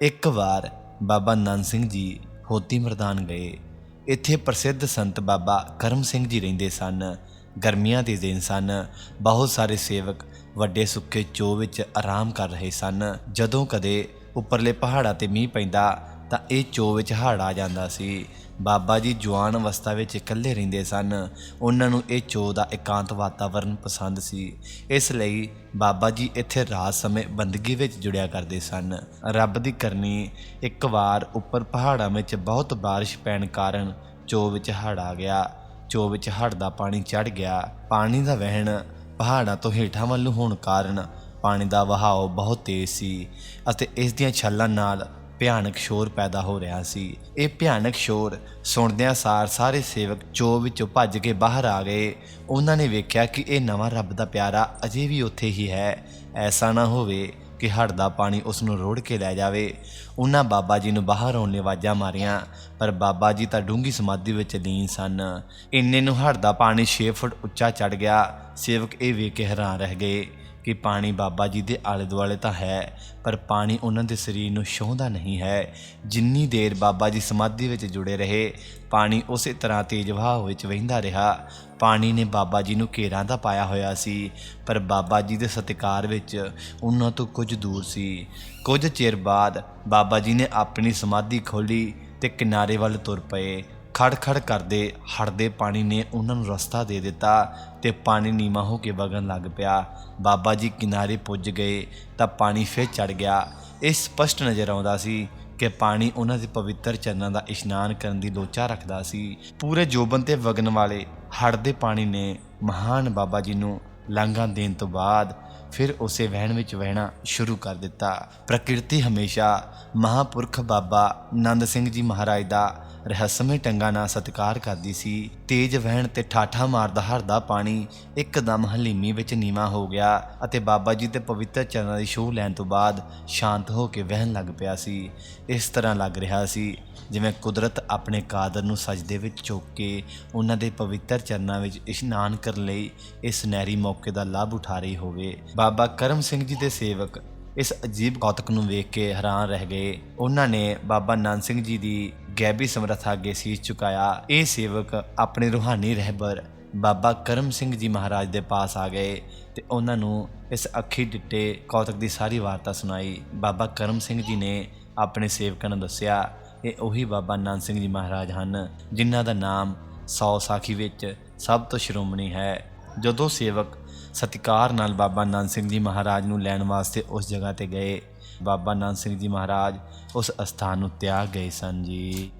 ਇੱਕ ਵਾਰ ਬਾਬਾ ਨੰਦ ਸਿੰਘ ਜੀ ਹੋਤੀ ਮਰਦਾਨ ਗਏ। ਇੱਥੇ ਪ੍ਰਸਿੱਧ ਸੰਤ ਬਾਬਾ ਕਰਮ ਸਿੰਘ ਜੀ ਰਹਿੰਦੇ ਸਨ। ਗਰਮੀਆਂ ਦੇ ਦਿਨ ਸਨ। ਬਹੁਤ ਸਾਰੇ ਸੇਵਕ ਵੱਡੇ ਸੁੱਕੇ ਚੋ ਵਿੱਚ ਆਰਾਮ ਕਰ ਰਹੇ ਸਨ। ਜਦੋਂ ਕਦੇ ਉੱਪਰਲੇ ਪਹਾੜਾਂ ਤੇ ਮੀਂਹ ਪੈਂਦਾ ਤਾਂ ਇਹ ਚੋ ਵਿੱਚ ਹੜ੍ਹ ਆ ਜਾਂਦਾ ਸੀ। ਬਾਬਾ ਜੀ ਜਵਾਨ ਅਵਸਥਾ ਵਿੱਚ ਇਕੱਲੇ ਰਹਿੰਦੇ ਸਨ। ਉਹਨਾਂ ਨੂੰ ਇਹ ਚੋ ਦਾ ਇਕਾਂਤ ਵਾਤਾਵਰਣ ਪਸੰਦ ਸੀ। ਇਸ ਲਈ ਬਾਬਾ ਜੀ ਇੱਥੇ ਰਾਤ ਸਮੇਂ ਬੰਦਗੀ ਵਿੱਚ ਜੁੜਿਆ ਕਰਦੇ ਸਨ। ਰੱਬ ਦੀ ਕਰਨੀ, ਇੱਕ ਵਾਰ ਉੱਪਰ ਪਹਾੜਾਂ ਵਿੱਚ ਬਹੁਤ ਬਾਰਿਸ਼ ਪੈਣ ਕਾਰਨ ਚੋ ਵਿੱਚ ਹੜ੍ਹ ਆ ਗਿਆ। ਚੋ ਵਿੱਚ ਹੜ੍ਹ ਦਾ ਪਾਣੀ ਚੜ ਗਿਆ। ਪਾਣੀ ਦਾ ਵਹਿਣ ਪਹਾੜਾਂ ਤੋਂ ਹੇਠਾਂ ਵੱਲ ਹੋਣ ਕਾਰਨ ਪਾਣੀ ਦਾ ਵਹਾਅ ਬਹੁਤ ਤੇਜ਼ ਸੀ ਅਤੇ ਇਸ ਦੀਆਂ ਛੱਲਾਂ ਨਾਲ ਭਿਆਨਕ ਸ਼ੋਰ ਪੈਦਾ ਹੋ ਰਿਹਾ ਸੀ। ਇਹ ਭਿਆਨਕ ਸ਼ੋਰ ਸੁਣਦਿਆਂ ਸਾਰ ਸਾਰੇ ਸੇਵਕ ਚੋ ਵਿੱਚੋਂ ਭੱਜ ਕੇ ਬਾਹਰ ਆ ਗਏ। ਉਹਨਾਂ ਨੇ ਵੇਖਿਆ ਕਿ ਇਹ ਨਵਾਂ ਰੱਬ ਦਾ ਪਿਆਰਾ ਅਜੇ ਵੀ ਉੱਥੇ ਹੀ ਹੈ। ਐਸਾ ਨਾ ਹੋਵੇ ਕਿ ਹੜ੍ਹ ਦਾ ਪਾਣੀ ਉਸ ਨੂੰ ਰੋੜ ਕੇ ਲੈ ਜਾਵੇ। ਉਹਨਾਂ ਬਾਬਾ ਜੀ ਨੂੰ ਬਾਹਰ ਆਉਣ ਲਈ ਆਵਾਜ਼ਾਂ ਮਾਰੀਆਂ, ਪਰ ਬਾਬਾ ਜੀ ਤਾਂ ਡੂੰਗੀ ਸਮਾਧੀ ਵਿੱਚ ਲੀਨ ਸਨ। ਇੰਨੇ ਨੂੰ ਹੜ੍ਹ ਦਾ ਪਾਣੀ 6 ਫੁੱਟ ਉੱਚਾ ਚੜ ਗਿਆ। ਸੇਵਕ ਇਹ ਵੇਖ ਕੇ ਹੈਰਾਨ ਰਹਿ ਗਏ। ਕਿ ਪਾਣੀ ਬਾਬਾ ਜੀ ਦੇ ਆਲੇ ਦੁਆਲੇ ਤਾਂ ਹੈ, ਪਰ ਪਾਣੀ ਉਹਨਾਂ ਦੇ ਸਰੀਰ ਨੂੰ ਛੂਹਦਾ ਨਹੀਂ ਹੈ। ਜਿੰਨੀ ਦੇਰ ਬਾਬਾ ਜੀ ਸਮਾਧੀ ਵਿੱਚ ਜੁੜੇ ਰਹੇ, ਪਾਣੀ ਉਸੇ ਤਰ੍ਹਾਂ ਤੇਜ਼ ਵਹਾਅ ਵਿੱਚ ਵਹਿੰਦਾ ਰਿਹਾ। ਪਾਣੀ ਨੇ ਬਾਬਾ ਜੀ ਨੂੰ ਘੇਰਾਂ ਦਾ ਪਾਇਆ ਹੋਇਆ ਸੀ, ਪਰ ਬਾਬਾ ਜੀ ਦੇ ਸਤਿਕਾਰ ਵਿੱਚ ਉਹਨਾਂ ਤੋਂ ਕੁਝ ਦੂਰ ਸੀ। ਕੁਝ ਚਿਰ ਬਾਅਦ ਬਾਬਾ ਜੀ ਨੇ ਆਪਣੀ ਸਮਾਧੀ ਖੋਲੀ ਤੇ ਕਿਨਾਰੇ ਵੱਲ ਤੁਰ ਪਏ। ਖੜ-ਖੜ ਕਰਦੇ ਹੜਦੇ ਪਾਣੀ ਨੇ ਉਹਨਾਂ ਨੂੰ ਰਸਤਾ ਦੇ ਦਿੱਤਾ ਤੇ ਪਾਣੀ ਨੀਵਾਂ ਹੋ ਕੇ ਵਗਣ ਲੱਗ ਪਿਆ। ਬਾਬਾ ਜੀ ਕਿਨਾਰੇ ਪੁੱਜ ਗਏ ਤਾਂ ਪਾਣੀ ਫਿਰ ਚੜ ਗਿਆ। ਇਹ ਸਪਸ਼ਟ ਨਜ਼ਰ ਆਉਂਦਾ ਸੀ ਕਿ ਪਾਣੀ ਉਹਨਾਂ ਦੇ ਪਵਿੱਤਰ ਚਰਨਾਂ ਦਾ ਇਸ਼ਨਾਨ ਕਰਨ ਦੀ ਲੋਚਾ ਰੱਖਦਾ ਸੀ। ਪੂਰੇ ਜੋਬਨ ਤੇ ਵਗਣ ਵਾਲੇ ਹੜਦੇ ਪਾਣੀ ਨੇ ਮਹਾਨ ਬਾਬਾ ਜੀ ਨੂੰ ਲਾਂਘਾ ਦੇਣ ਤੋਂ ਬਾਅਦ ਫਿਰ ਉਸੇ ਵਹਿਣ ਵਿੱਚ ਵਹਿਣਾ ਸ਼ੁਰੂ ਕਰ ਦਿੱਤਾ। ਪ੍ਰਕਿਰਤੀ ਹਮੇਸ਼ਾ ਮਹਾਪੁਰਖ ਬਾਬਾ ਨੰਦ ਸਿੰਘ ਜੀ ਮਹਾਰਾਜ ਦਾ ਰਹੱਸਮਈ ਟੰਗਾ ਨਾਲ ਸਤਿਕਾਰ ਕਰਦੀ ਸੀ। ਤੇਜ਼ ਵਹਿਣ ਤੇ ਠਾਠਾ ਮਾਰਦਾ ਹਰਦਾ ਪਾਣੀ ਇੱਕਦਮ ਹਲੀਮੀ ਵਿੱਚ ਨੀਵਾ ਹੋ ਗਿਆ ਅਤੇ ਬਾਬਾ ਜੀ ਦੇ ਪਵਿੱਤਰ ਚਰਨਾਂ ਦੀ ਛੋਹ ਲੈਣ ਤੋਂ ਬਾਅਦ ਸ਼ਾਂਤ ਹੋ ਕੇ ਵਹਿਣ ਲੱਗ ਪਿਆ ਸੀ। ਇਸ ਤਰ੍ਹਾਂ ਲੱਗ ਰਿਹਾ ਸੀ ਜਿਵੇਂ ਕੁਦਰਤ ਆਪਣੇ ਕਾਦਰ ਨੂੰ ਸਜਦੇ ਵਿੱਚ ਚੁੱਕ ਕੇ ਉਹਨਾਂ ਦੇ ਪਵਿੱਤਰ ਚਰਨਾਂ ਵਿੱਚ ਇਸ਼ਨਾਨ ਕਰਨ ਲਈ ਇਸ ਸੁਨਹਿਰੀ ਮੌਕੇ ਦਾ ਲਾਭ ਉਠਾ ਰਹੀ ਹੋਵੇ। ਬਾਬਾ ਕਰਮ ਸਿੰਘ ਜੀ ਦੇ ਸੇਵਕ ਇਸ ਅਜੀਬ ਕੌਤਕ ਨੂੰ ਵੇਖ ਕੇ ਹੈਰਾਨ ਰਹਿ ਗਏ। ਉਹਨਾਂ ਨੇ ਬਾਬਾ ਨਾਨਕ ਸਿੰਘ ਜੀ ਦੀ ਗੈਬੀ ਸਮਰੱਥਾ ਅੱਗੇ ਸੀਸ ਝੁਕਾਇਆ। ਇਹ ਸੇਵਕ ਆਪਣੇ ਰੂਹਾਨੀ ਰਹਿਬਰ ਬਾਬਾ ਕਰਮ ਸਿੰਘ ਜੀ ਮਹਾਰਾਜ ਦੇ ਪਾਸ ਆ ਗਏ ਤੇ ਉਹਨਾਂ ਨੂੰ ਇਸ ਅੱਖੀ ਡਿੱਟੇ ਕੌਤਕ ਦੀ ਸਾਰੀ ਵਾਰਤਾ ਸੁਣਾਈ। ਬਾਬਾ ਕਰਮ ਸਿੰਘ ਜੀ ਨੇ ਆਪਣੇ ਸੇਵਕਾਂ ਨੂੰ ਦੱਸਿਆ, ਇਹ ਉਹੀ ਬਾਬਾ ਨਾਨਕ ਸਿੰਘ ਜੀ ਮਹਾਰਾਜ ਹਨ, ਜਿਨ੍ਹਾਂ ਦਾ ਨਾਮ ਸੌ ਸਾਖੀ ਵਿੱਚ ਸਭ ਤੋਂ ਸ਼੍ਰੋਮਣੀ ਹੈ। ਜਦੋਂ ਸੇਵਕ ਸਤਿਕਾਰ ਨਾਲ ਬਾਬਾ ਨਾਨਕ ਸਿੰਘ ਜੀ ਮਹਾਰਾਜ ਨੂੰ ਲੈਣ ਵਾਸਤੇ ਉਸ ਜਗ੍ਹਾ ਤੇ ਗਏ। ਬਾਬਾ ਨਾਨਕ ਸਿੰਘ ਜੀ ਮਹਾਰਾਜ ਉਸ ਅਸਥਾਨ ਨੂੰ ਤਿਆਗ ਗਏ ਸਨ ਜੀ।